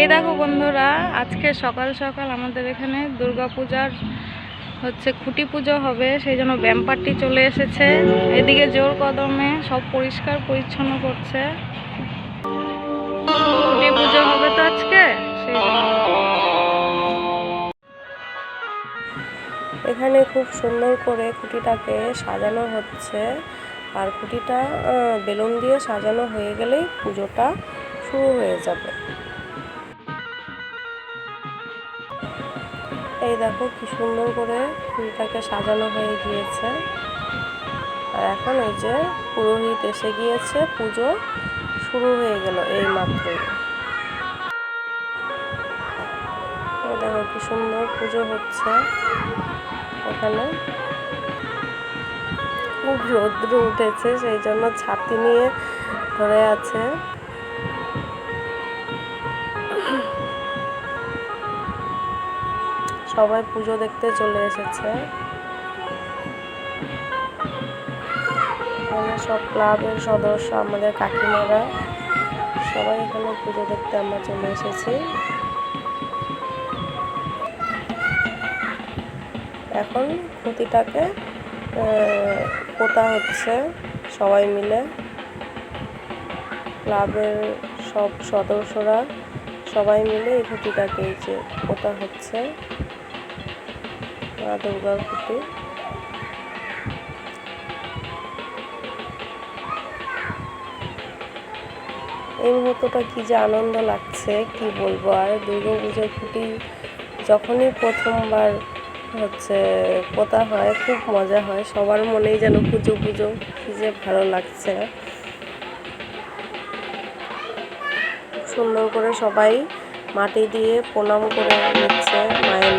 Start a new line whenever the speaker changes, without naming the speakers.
এই দেখো বন্ধুরা, আজকে সকাল সকাল আমাদের এখানে দুর্গা পূজার হচ্ছে খুঁটি পুজো হবে, সেই জন্য ব্যাম্পারটি চলে এসেছে। এদিকে জোর কদমে সব পরিষ্কার পরিচ্ছন্ন করছে। খুঁটি পুজো হবে তো আজকে
এখানে খুব সুন্দর করে খুঁটিটাকে সাজানো হচ্ছে। আর খুঁটিটা বেলুন দিয়ে সাজানো হয়ে গেলেই পুজোটা শুরু হয়ে যাবে। এই দেখো কি সুন্দর করে ফুলটাকে সাজানো হয়ে গিয়েছে। আর এখন এই যে পুরোহিত এসে গিয়েছে, পুজো শুরু হয়ে গেল এই মাত্রই। এই দেখো কি সুন্দর পুজো হচ্ছে এখানে। খুব রৌদ্র উঠেছে, সেই জন্য ছাতি নিয়ে ধরে আছে। সবাই পুজো দেখতে চলে এসেছে। এখানে সব ক্লাবের সদস্য, আমাদের কাকিমারা, সবাই এখানে পুজো দেখতে আমরা চলে এসেছি। এখন খুঁতিটাকে পোতা হচ্ছে সবাই মিলে। ক্লাবের সব সদস্যরা সবাই মিলে এই খুঁটিটাকে এই যে পোতা হচ্ছে। মা দুর্গার খুঁটি এই মুহূর্তটা কি যে আনন্দ লাগছে, কি বলব? আর দুর্গা পুজোর খুঁটি যখনই প্রথমবার হচ্ছে পোতা হয়, খুব মজা হয়। সবার মনেই যেন পুজো পুজো, কি যে ভালো লাগছে। সুন্দর করে সবাই মাটি দিয়ে প্রণাম করে নিচ্ছে মায়ের